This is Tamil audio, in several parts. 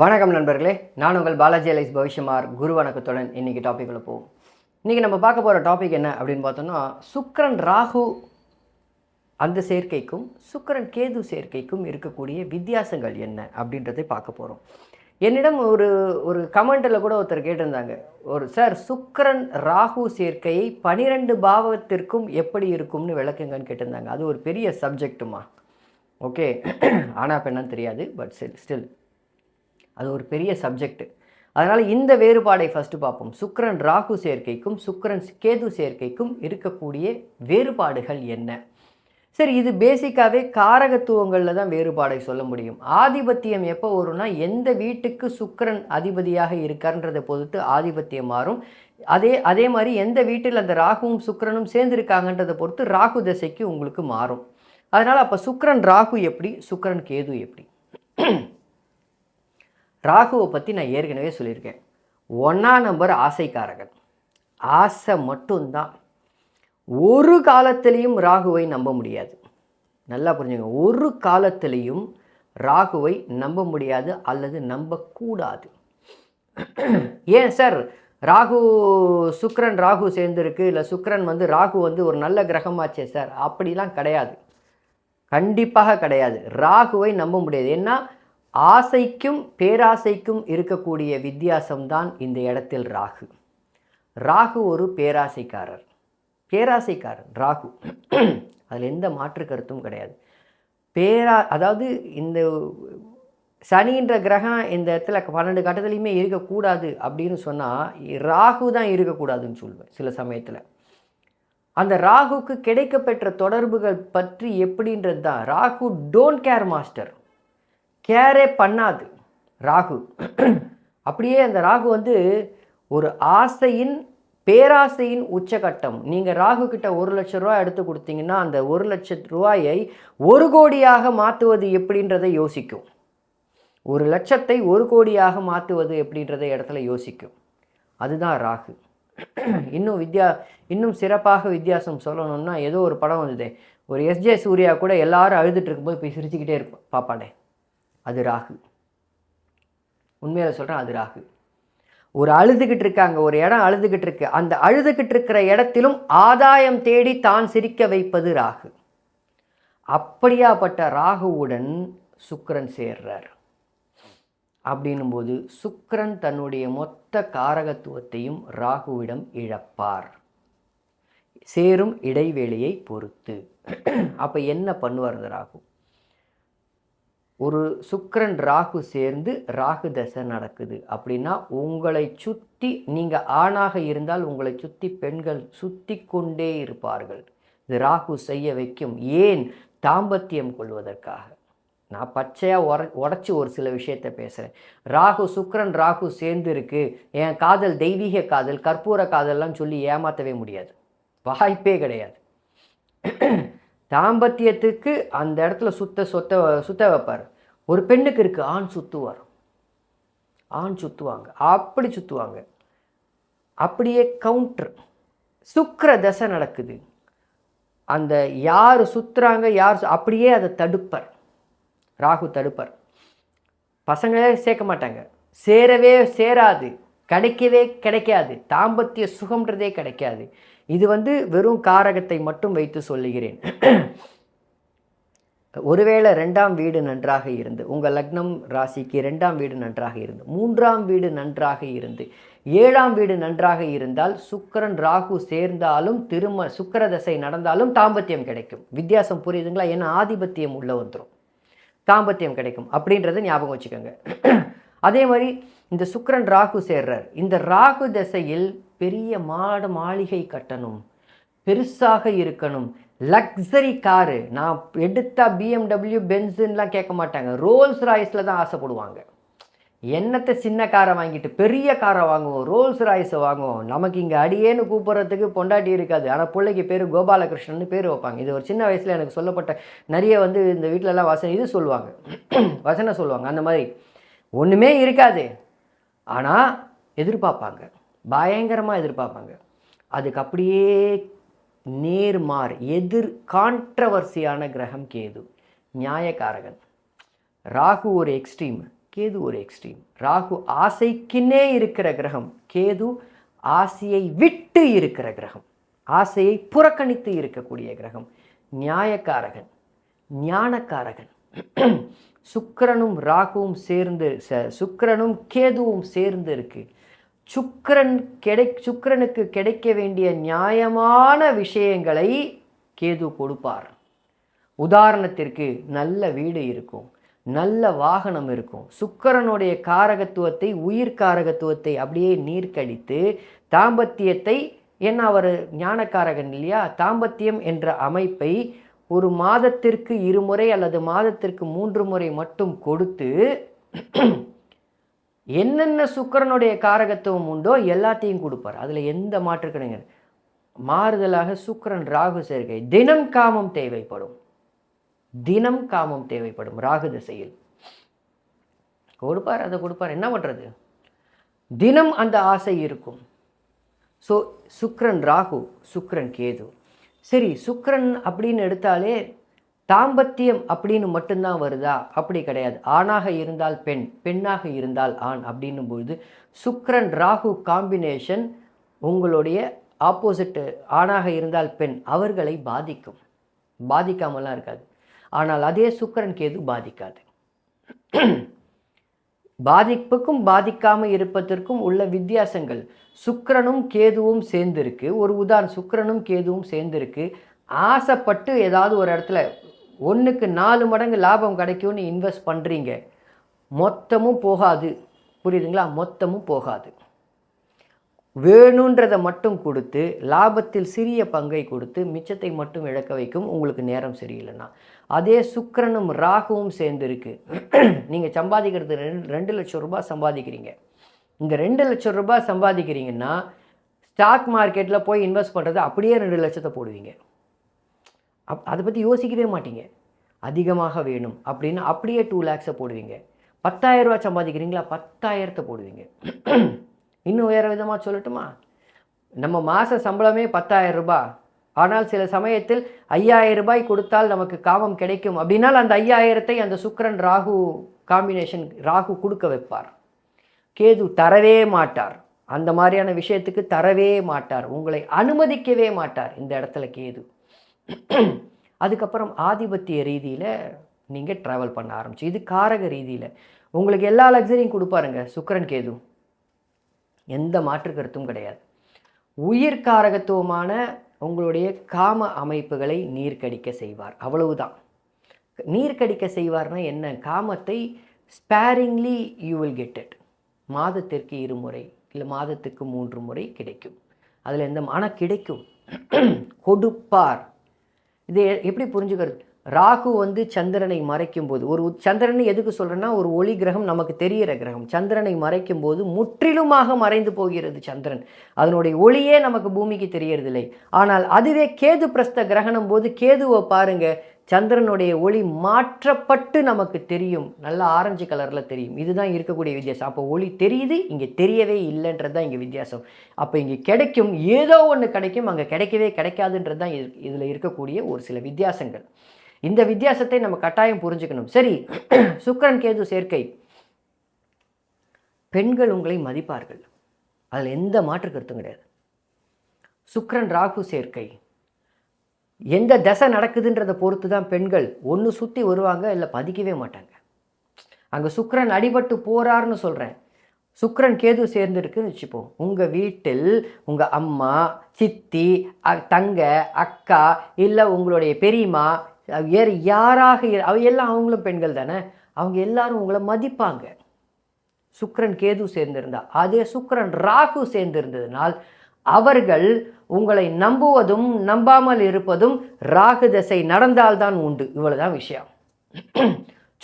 வணக்கம் நண்பர்களே நான் உங்கள் பாலாஜி அலைஸ் பவிஷ்யமார் குரு வணக்கத்துடன் இன்றைக்கி டாப்பிக்கில் போவோம். இன்றைக்கி நம்ம பார்க்க போகிற டாபிக் என்ன அப்படின்னு பார்த்தோம்னா சுக்கரன் ராகு அந்த சேர்க்கைக்கும் சுக்கரன் கேது சேர்க்கைக்கும் இருக்கக்கூடிய வித்தியாசங்கள் என்ன அப்படின்றதை பார்க்க போகிறோம் என்னிடம் ஒரு ஒரு கமெண்ட்டில் கூட ஒருத்தர் கேட்டிருந்தாங்க. ஒரு சார் சுக்கரன் ராகு சேர்க்கையை பனிரெண்டு பாவத்திற்கும் எப்படி இருக்கும்னு விளக்குங்கன்னு கேட்டிருந்தாங்க. அது ஒரு பெரிய சப்ஜெக்ட்டுமா ஓகே ஆனால் பெண்ணான்னு தெரியாது பட் ஸ்டில் ஸ்டில் அது ஒரு பெரிய சப்ஜெக்ட் அதனால் இந்த வேறுபாடை ஃபஸ்ட்டு பார்ப்போம். சுக்கரன் ராகு சேர்க்கைக்கும் சுக்கரன் கேது சேர்க்கைக்கும் இருக்கக்கூடிய வேறுபாடுகள் என்ன? சரி இது பேசிக்காகவே காரகத்துவங்களில் தான் வேறுபாடை சொல்ல முடியும். ஆதிபத்தியம் எப்போ வரும்னா எந்த வீட்டுக்கு சுக்கரன் அதிபதியாக இருக்கார்ன்றதை பொறுத்து ஆதிபத்தியம் மாறும். அதே அதே மாதிரி எந்த வீட்டில் அந்த ராகுவும் சுக்கரனும் சேர்ந்துருக்காங்கன்றதை பொறுத்து ராகு திசைக்கு உங்களுக்கு மாறும். அதனால் அப்போ சுக்கரன் ராகு எப்படி சுக்கரன் கேது எப்படி? ராகுவை பற்றி நான் ஏற்கனவே சொல்லியிருக்கேன். ஒன்றா நம்பர் ஆசைக்காரகன். ஆசை மட்டும்தான். ஒரு காலத்திலையும் ராகுவை நம்ப முடியாது. நல்லா புரிஞ்சுங்க. ஒரு காலத்திலையும் ராகுவை நம்ப முடியாது அல்லது நம்பக்கூடாது. ஏன் சார்? ராகு சுக்ரன் ராகு சேர்ந்துருக்கு. இல்லை சுக்ரன் வந்து ராகு வந்து ஒரு நல்ல கிரகமாச்சே சார். அப்படிலாம் கிடையாது. கண்டிப்பாக கிடையாது. ராகுவை நம்ப முடியாது. ஏன்னா ஆசைக்கும் பேராசைக்கும் இருக்கக்கூடிய வித்தியாசம்தான் இந்த இடத்தில் ராகு. ராகு ஒரு பேராசைக்காரர். பேராசைக்காரர் ராகு. அதில் எந்த மாற்று கருத்தும் கிடையாது. பேரா அதாவது இந்த சனின்ற கிரகம் இந்த இடத்துல பன்னெண்டு கட்டத்துலையுமே இருக்கக்கூடாது அப்படின்னு சொன்னால் ராகு தான் இருக்கக்கூடாதுன்னு சொல்லுவேன் சில சமயத்தில். அந்த ராகுக்கு கிடைக்கப்பெற்ற தொடர்புகள் பற்றி எப்படின்றது தான் ராகு டோன்ட் கேர் மாஸ்டர் கேரே பண்ணாது ராகு. அப்படியே அந்த ராகு வந்து ஒரு ஆசையின் பேராசையின் உச்சகட்டம். நீங்கள் ராகு கிட்ட ஒரு லட்ச ரூபாய் எடுத்து கொடுத்தீங்கன்னா அந்த ஒரு லட்ச ரூபாயை ஒரு கோடியாக மாற்றுவது எப்படின்றதை யோசிக்கும். ஒரு லட்சத்தை ஒரு கோடியாக மாற்றுவது எப்படின்றத இடத்துல யோசிக்கும். அதுதான் ராகு. இன்னும் வித்யா இன்னும் சிறப்பாக வித்தியாசம் சொல்லணும்னா ஏதோ ஒரு படம் வந்ததே. ஒரு எஸ்ஜே சூர்யா கூட எல்லாரும் அழுதுட்டு இருக்கும்போது போய் சிரிச்சுக்கிட்டே இருப்போம். பாப்பாடே. அது ராகு. உண்மையில் சொல்கிறேன் அது ராகு. ஒரு அழுதுகிட்டு இருக்காங்க ஒரு இடம் அழுதுகிட்டு இருக்கு. அந்த அழுதுகிட்டு இருக்கிற இடத்திலும் ஆதாயம் தேடி தான் சிரிக்க வைப்பது ராகு. அப்படியாப்பட்ட ராகுவுடன் சுக்கரன் சேர்றார். அப்படின்னும்போது சுக்கரன் தன்னுடைய மொத்த காரகத்துவத்தையும் ராகுவிடம் இழப்பார். சேரும் இடைவெளியை பொறுத்து. அப்போ என்ன பண்ணுவார் இந்த ராகு? ஒரு சுக்கரன் ராகு சேர்ந்து ராகு தசை நடக்குது. அப்படின்னா உங்களை சுற்றி நீங்கள் ஆணாக இருந்தால் உங்களை சுற்றி பெண்கள் சுற்றி கொண்டே இருப்பார்கள். இது ராகு செய்ய வைக்கும். ஏன்? தாம்பத்தியம் கொள்வதற்காக. நான் பச்சையாக உர உடச்சி ஒரு சில விஷயத்த பேசுகிறேன் ராகு சுக்கரன் ராகு சேர்ந்து இருக்கு என் காதல் தெய்வீக காதல் கற்பூர காதல்லாம் சொல்லி ஏமாற்றவே முடியாது. வாய்ப்பே கிடையாது. தாம்பத்தியத்துக்கு அந்த இடத்துல சுத்த சொத்த சுத்த வைப்பார். ஒரு பெண்ணுக்கு இருக்குது ஆண் சுற்றுவார் ஆண் சுற்றுவாங்க அப்படி சுற்றுவாங்க அப்படியே கவுண்டர் சுக்கர தசை நடக்குது. அந்த யார் சுற்றுறாங்க யார் சு- அப்படியே அதை தடுப்பர். ராகு தடுப்பர். பசங்களே சேர்க்க மாட்டாங்க. சேரவே சேராது. கிடைக்கவே கிடைக்காது. தாம்பத்திய சுகம்ன்றதே கிடைக்காது. இது வந்து வெறும் காரகத்தை மட்டும் வைத்து சொல்லுகிறேன். ஒருவேளை ரெண்டாம் வீடு நன்றாக இருந்து உங்கள் லக்னம் ராசிக்கு ரெண்டாம் வீடு நன்றாக இருந்து மூன்றாம் வீடு நன்றாக இருந்து ஏழாம் வீடு நன்றாக இருந்தால் சுக்கரன் ராகு சேர்ந்தாலும் திரும சுக்கிர தசை நடந்தாலும் தாம்பத்தியம் கிடைக்கும். வித்தியாசம் புரியுதுங்களா? ஏன்னா ஆதிபத்தியம் உள்ள வந்துடும் தாம்பத்தியம் கிடைக்கும். அப்படின்றத ஞாபகம் வச்சுக்கோங்க. அதே மாதிரி இந்த சுக்கரன் ராகு சேர்றார். இந்த ராகு தசையில் பெரிய மாடு மாளிகை கட்டணும். பெருசாக இருக்கணும். லக்ஸரி காரு நான் எடுத்தா பிஎம்டபிள்யூ பென்ஸுன்னெலாம் கேட்க மாட்டாங்க. ரோல்ஸ் ராய்ஸில் தான் ஆசைப்படுவாங்க. என்னத்தை சின்ன காரை வாங்கிட்டு பெரிய காரை வாங்குவோம்? ரோல்ஸ் ராய்ஸை வாங்குவோம். நமக்கு இங்கே அடியேன்னு கூப்பிட்றதுக்கு பொண்டாட்டி இருக்காது. ஆனால் பிள்ளைக்கு பேர் கோபாலகிருஷ்ணன் பேர் வைப்பாங்க. இது ஒரு சின்ன வயசில் எனக்கு சொல்லப்பட்ட நிறைய வந்து இந்த வீட்டிலலாம் வசனம் இது சொல்லுவாங்க. வசனம் சொல்லுவாங்க. அந்த மாதிரி. ஒன்றுமே இருக்காது. ஆனால் எதிர்பார்ப்பாங்க. பயங்கரமாக எதிர்பார்ப்பாங்க. அதுக்கு அப்படியே நேர்மார் எதிர் கான்ட்ரவர்சியான கிரகம் கேது. நியாயக்காரகன். ராகு ஒரு எக்ஸ்ட்ரீம் கேது ஒரு எக்ஸ்ட்ரீம் ராகு ஆசைக்குன்னே இருக்கிற கிரகம் கேது ஆசையை விட்டு இருக்கிற கிரகம். ஆசையை புறக்கணித்து இருக்கக்கூடிய கிரகம். நியாயக்காரகன். ஞானக்காரகன். சுக்கரனும் ராகுவும் சேர்ந்து சுக்கரனும் கேதுவும் சேர்ந்து இருக்குது சுக்கரன் கிடை சுக்கரனுக்கு கிடைக்க வேண்டிய நியாயமான விஷயங்களை கேது கொடுப்பார். உதாரணத்திற்கு நல்ல வீடு இருக்கும் நல்ல வாகனம் இருக்கும். சுக்கிரனுடைய காரகத்துவத்தை உயிர் காரகத்துவத்தை அப்படியே நீர்க்கடித்து தாம்பத்தியத்தை என்ன அவர் ஞானக்காரகன் இல்லையா? தாம்பத்தியம் என்ற அமைப்பை ஒரு மாதத்திற்கு இருமுறை அல்லது மாதத்திற்கு மூன்று முறை மட்டும் கொடுத்து என்னென்ன சுக்கரனுடைய காரகத்துவம் உண்டோ எல்லாத்தையும் கொடுப்பார். அதில் எந்த மாற்று கிடையாது மாறுதலாக சுக்கரன் ராகு சேர்க்கை. தினம் காமம் தேவைப்படும். தினம் காமம் தேவைப்படும் ராகு திசையில். கொடுப்பார் அதை கொடுப்பார். என்ன பண்ணுறது தினம் அந்த ஆசை இருக்கும். ஸோ சுக்ரன் ராகு சுக்ரன் கேது. சரி சுக்ரன் அப்படின்னு எடுத்தாலே தாம்பத்தியம் அப்படின்னு மட்டும்தான் வருதா? அப்படி கிடையாது. ஆணாக இருந்தால் பெண் பெண்ணாக இருந்தால் ஆண் அப்படின்னும் பொழுது சுக்ரன் ராகு காம்பினேஷன் உங்களுடைய ஆப்போசிட்டு ஆணாக இருந்தால் பெண் அவர்களை பாதிக்கும். பாதிக்காமலாம் இருக்காது. ஆனால் அதே சுக்கரன் கேது பாதிக்காது. பாதிப்புக்கும் பாதிக்காமல் இருப்பதற்கும் உள்ள வித்தியாசங்கள். சுக்கரனும் கேதுவும் சேர்ந்திருக்கு. ஒரு உதாரணம் சுக்கரனும் கேதுவும் சேர்ந்திருக்கு. ஆசைப்பட்டு ஏதாவது ஒரு இடத்துல ஒன்றுக்கு நாலு மடங்கு லாபம் கிடைக்கும்னு இன்வெஸ்ட் பண்ணுறீங்க மொத்தமும் போகாது. புரியுதுங்களா? மொத்தமும் போகாது. வேணுன்றதை மட்டும் கொடுத்து லாபத்தில் சிறிய பங்கை கொடுத்து மிச்சத்தை மட்டும் இழக்க வைக்கும் உங்களுக்கு நேரம் சரியில்லைன்னா. அதே சுக்கரனும் ராகுவும் சேர்ந்துருக்கு. நீங்கள் சம்பாதிக்கிறது ரெண்டு ரெண்டு லட்சம் ரூபாய் சம்பாதிக்கிறீங்க. இந்த ரெண்டு லட்சம் ரூபாய் சம்பாதிக்கிறீங்கன்னா ஸ்டாக் மார்க்கெட்டில் போய் இன்வெஸ்ட் பண்ணுறது அப்படியே ரெண்டு லட்சத்தை போடுவீங்க. அப் அதை பற்றி யோசிக்கவே மாட்டீங்க. அதிகமாக வேணும் அப்படின்னு அப்படியே டூ லேக்ஸை போடுவீங்க. பத்தாயிரரூவா சம்பாதிக்கிறீங்களா? பத்தாயிரத்தை போடுவீங்க. இன்னும் வேறு விதமாக சொல்லட்டுமா? நம்ம மாத சம்பளமே பத்தாயிரம் ரூபாய். ஆனால் சில சமயத்தில் ஐயாயிரம் ரூபாய் கொடுத்தால் நமக்கு காமம் கிடைக்கும் அப்படின்னால் அந்த ஐயாயிரத்தை அந்த சுக்கரன் ராகு காம்பினேஷன் ராகு கொடுக்க வைப்பார். கேது தரவே மாட்டார். அந்த மாதிரியான விஷயத்துக்கு தரவே மாட்டார். உங்களை அனுமதிக்கவே மாட்டார் இந்த இடத்துல கேது. அதுக்கப்புறம் ஆதிபத்திய ரீதியில் நீங்கள் ட்ராவல் பண்ண ஆரம்பிச்சு. இது காரக ரீதியில். உங்களுக்கு எல்லா லக்ஸரியும் கொடுப்பாருங்க. சுக்கரன் கேது. எந்த மாற்று கருத்தும் கிடையாது. உயிர் காரகத்துவமான உங்களுடைய காம அமைப்புகளை நீர்க்கடிக்க செய்வார். அவ்வளவுதான். நீர்க்கடிக்க செய்வார்னா என்ன? காமத்தை sparingly you will get it மாதத்திற்கு இருமுறை இல்லை மாதத்துக்கு மூன்று முறை கிடைக்கும். அதில் எந்த ஆனால் கிடைக்கும். கொடுப்பார். இது எப்படி புரிஞ்சுக்கிறது? ராகு வந்து சந்திரனை மறைக்கும் போது ஒரு சந்திரனை எதுக்கு சொல்கிறேன்னா ஒரு ஒளி கிரகம் நமக்கு தெரிகிற கிரகம். சந்திரனை மறைக்கும் போது முற்றிலுமாக மறைந்து போகிறது சந்திரன். அதனுடைய ஒளியே நமக்கு பூமிக்கு தெரியறதில்லை. ஆனால் அதுவே கேது பிரஸ்த கிரகணம் போது கேதுவை பாருங்கள் சந்திரனுடைய ஒளி மாற்றப்பட்டு நமக்கு தெரியும். நல்லா ஆரஞ்சு கலரில் தெரியும். இதுதான் இருக்கக்கூடிய வித்தியாசம். அப்போ ஒளி தெரியுது இங்கே தெரியவே இல்லைன்றது தான் இங்கே வித்தியாசம். அப்போ இங்கே கிடைக்கும் ஏதோ ஒன்று கிடைக்கும் அங்கே கிடைக்கவே கிடைக்காதுன்றது தான் இதில் இருக்கக்கூடிய ஒரு சில வித்தியாசங்கள். இந்த வித்தியாசத்தை நம்ம கட்டாயம் புரிஞ்சுக்கணும். சரி சுக்கரன் கேது சேர்க்கை. பெண்கள் உங்களை மதிப்பார்கள். அதில் எந்த மாற்று கருத்தும் கிடையாது. சுக்கரன் ராகு சேர்க்கை. எந்த தசை நடக்குதுன்றதை பொறுத்து தான் பெண்கள் ஒன்று சுற்றி வருவாங்க இல்லை பதிக்கவே மாட்டாங்க. அங்கே சுக்கரன் அடிபட்டு போகிறாருன்னு சொல்கிறேன் சுக்கரன் கேது சேர்ந்துருக்குன்னு வச்சுப்போம். உங்கள் வீட்டில் உங்கள் அம்மா சித்தி அ- தங்க அக்கா இல்லை உங்களுடைய பெரியம்மா வேறு யாராக எல்லாம் அவங்களும் பெண்கள் தானே? அவங்க எல்லாரும் உங்களை மதிப்பாங்க. சுக்கரன் கேது சேர்ந்திருந்தா அதே சுக்கரன் ராகு சேர்ந்திருந்ததுனால் அவர்கள் உங்களை நம்புவதும் நம்பாமல் இருப்பதும் ராகு தசை நடந்தால்தான் உண்டு. இவ்வளோதான் விஷயம்.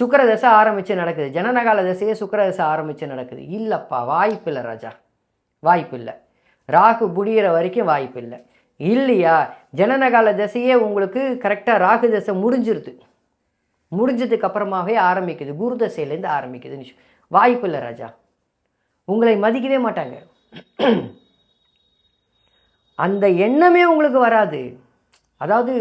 சுக்கர தசை ஆரம்பித்து நடக்குது. ஜனநகால தசையே சுக்கர தசை ஆரம்பித்து நடக்குது. இல்லைப்பா வாய்ப்பில்லை ராஜா. வாய்ப்பில்லை. ராகு புடிகிற வரைக்கும் வாய்ப்பில்லை. இல்லையா? ஜனநகால தசையே உங்களுக்கு கரெக்டாக ராகு தசை முடிஞ்சிருது. முடிஞ்சதுக்கு அப்புறமாவே ஆரம்பிக்குது. குரு தசையிலேருந்து ஆரம்பிக்குதுன்னு வாய்ப்பு வாய்ப்பில்லை ராஜா. உங்களை மதிக்கவே மாட்டாங்க. அந்த எண்ணமே உங்களுக்கு வராது. அதாவது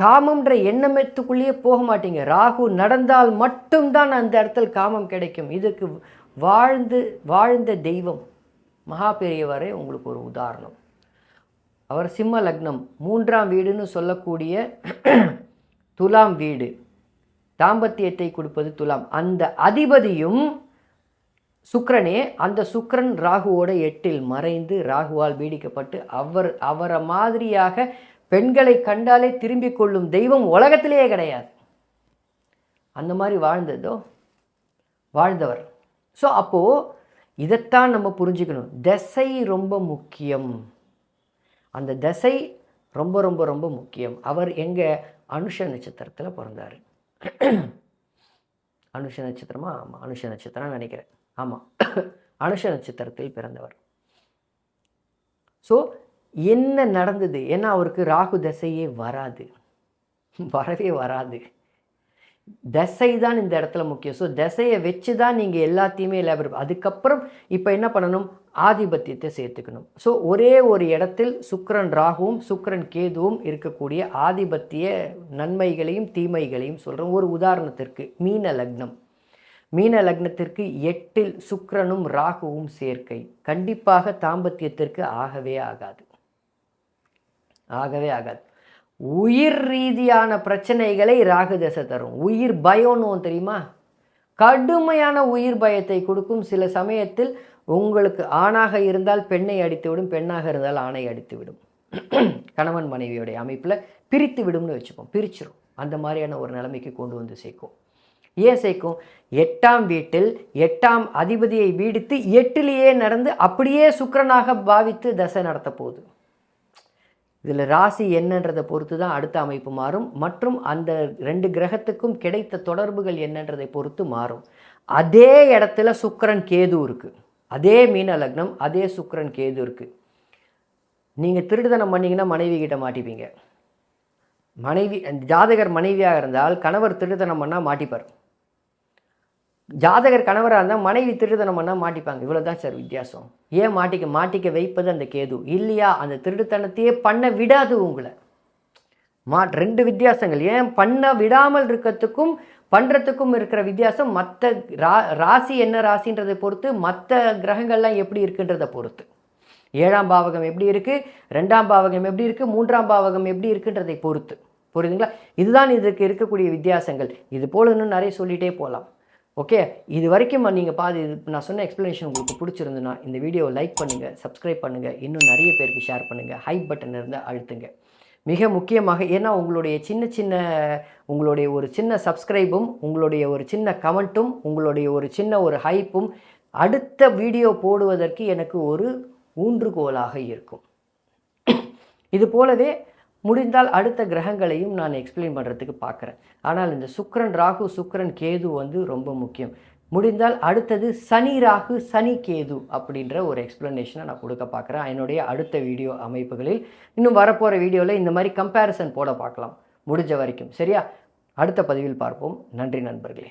காமம்ன்ற எண்ணமத்துக்குள்ளேயே போக மாட்டீங்க. ராகு நடந்தால் மட்டும்தான் அந்த இடத்துல காமம் கிடைக்கும். இதுக்கு வாழ்ந்து வாழ்ந்த தெய்வம் மகா பெரியவரே உங்களுக்கு ஒரு உதாரணம். அவர் சிம்ம லக்னம் மூன்றாம் வீடுன்னு சொல்லக்கூடிய துலாம் வீடு. தாம்பத்தியத்தை கொடுப்பது துலாம். அந்த அதிபதியும் சுக்கரனே அந்த சுக்கரன் ராகுவோட எட்டில் மறைந்து ராகுவால் பீடிக்கப்பட்டு அவர் அவரை மாதிரியாக பெண்களை கண்டாலே திரும்பி கொள்ளும் தெய்வம் உலகத்திலேயே கிடையாது. அந்த மாதிரி வாழ்ந்ததோ வாழ்ந்தவர். ஸோ அப்போது இதைத்தான் நம்ம புரிஞ்சுக்கணும். திசை ரொம்ப முக்கியம். அந்த திசை ரொம்ப ரொம்ப ரொம்ப முக்கியம். அவர் எங்கள் அனுஷ நட்சத்திரத்தில் பிறந்தார். அனுஷ நட்சத்திரமா? ஆமாம் அனுஷ நட்சத்திரம் நினைக்கிறேன். ஆமாம் அனுஷ நட்சத்திரத்தில் பிறந்தவர். ஸோ என்ன நடந்தது? ஏன்னா அவருக்கு ராகு தசையே வராது. வரவே வராது. தசை தான் இந்த இடத்துல முக்கியம். ஸோ தசையை வச்சு தான் நீங்கள் எல்லாத்தையுமே லேபர் அதுக்கப்புறம் இப்போ என்ன பண்ணணும்? ஆதிபத்தியத்தை சேர்த்துக்கணும். ஸோ ஒரே ஒரு இடத்தில் சுக்கரன் ராகுவும் சுக்கரன் கேதுவும் இருக்கக்கூடிய ஆதிபத்திய நன்மைகளையும் தீமைகளையும் சொல்கிறோம் ஒரு உதாரணத்திற்கு மீன லக்னம். மீன லக்னத்திற்கு எட்டில் சுக்ரனும் ராகுவும் சேர்க்கை. கண்டிப்பாக தாம்பத்தியத்திற்கு ஆகவே ஆகாது. ஆகவே ஆகாது. உயிர் ரீதியான பிரச்சனைகளை ராகு தசை தரும். உயிர் பயம்னு தெரியுமா? கடுமையான உயிர் பயத்தை கொடுக்கும் சில சமயத்தில் உங்களுக்கு ஆணாக இருந்தால் பெண்ணை அடித்துவிடும் பெண்ணாக இருந்தால் ஆணை அடித்துவிடும். கணவன் மனைவியோடைய அமைப்பில் பிரித்து விடும்னு வச்சுப்போம். பிரிச்சிடும் அந்த மாதிரியான ஒரு நிலைமைக்கு கொண்டு வந்து சேர்க்கும். ஏன் சேர்க்கும் எட்டாம் வீட்டில் எட்டாம் அதிபதியை வீடித்து எட்டிலேயே நடந்து அப்படியே சுக்கரனாக பாவித்து தசை நடத்த போகுது இதில் ராசி என்னன்றதை பொறுத்து தான் அடுத்த அமைப்பு மாறும். மற்றும் அந்த ரெண்டு கிரகத்துக்கும் கிடைத்த தொடர்புகள் என்னன்றதை பொறுத்து மாறும். அதே இடத்துல சுக்கரன் கேது இருக்குது அதே மீன லக்னம் அதே சுக்கரன் கேது இருக்குது நீங்கள் திருடுதனம் பண்ணிங்கன்னா மனைவி கிட்ட மாட்டிப்பீங்க. மனைவி ஜாதகர் மனைவியாக இருந்தால் கணவர் திருடுதனம் பண்ணால் மாட்டிப்பார். ஜாதகர் கணவராக இருந்தால் மனைவி திருடுதனம் பண்ணால் மாட்டிப்பாங்க. இவ்வளோ தான் சார் வித்தியாசம். ஏன் மாட்டிக்க மாட்டிக்க வைப்பது அந்த கேது? இல்லையா? அந்த திருடுத்தனத்தையே பண்ண விடாது உங்களை. மா ரெண்டு வித்தியாசங்கள். ஏன் பண்ண விடாமல் இருக்கிறதுக்கும் பண்ணுறதுக்கும் இருக்கிற வித்தியாசம் மற்ற ரா ராசி என்ன ராசின்றதை பொறுத்து மற்ற கிரகங்கள்லாம் எப்படி இருக்குன்றதை பொறுத்து. ஏழாம் பாவகம் எப்படி இருக்குது ரெண்டாம் பாவகம் எப்படி இருக்குது மூன்றாம் பாவகம் எப்படி இருக்குன்றதை பொறுத்து. புரியுதுங்களா? இதுதான் இதுக்கு இருக்கக்கூடிய வித்தியாசங்கள். இது போல இன்னும் நிறைய சொல்லிகிட்டே போகலாம் ஓகே இது வரைக்கும் நீங்கள் பாதி இது நான் சொன்ன எக்ஸ்ப்ளனேஷன் உங்களுக்கு பிடிச்சிருந்துன்னா இந்த வீடியோவை லைக் பண்ணுங்கள் சப்ஸ்கிரைப் பண்ணுங்கள் இன்னும் நிறைய பேருக்கு ஷேர் பண்ணுங்கள் ஹை பட்டன் இருந்தால் அழுத்துங்க. மிக முக்கியமாக ஏன்னா உங்களுடைய சின்ன சின்ன உங்களுடைய ஒரு சின்ன சப்ஸ்கிரைபும் உங்களுடைய ஒரு சின்ன கமெண்ட்டும் உங்களுடைய ஒரு சின்ன ஒரு ஹைப்பும் அடுத்த வீடியோ போடுவதற்கு எனக்கு ஒரு ஊன்றுகோலாக இருக்கும். இது போலவே முடிந்தால் அடுத்த கிரகங்களையும் நான் எக்ஸ்பிளைன் பண்ணுறதுக்கு பார்க்குறேன். ஆனால் இந்த சுக்கரன் ராகு சுக்கரன் கேது வந்து ரொம்ப முக்கியம். முடிந்தால் அடுத்தது சனி ராகு சனி கேது அப்படின்ற ஒரு எக்ஸ்ப்ளனேஷனை நான் கொடுக்க பார்க்குறேன். என்னுடைய அடுத்த வீடியோ அமைப்புகளில். இன்னும் வரப்போகிற வீடியோவில் இந்த மாதிரி கம்பேரிசன் போட பார்க்கலாம். முடிஞ்ச வரைக்கும். சரியா? அடுத்த பதிவில் பார்ப்போம். நன்றி நண்பர்களே.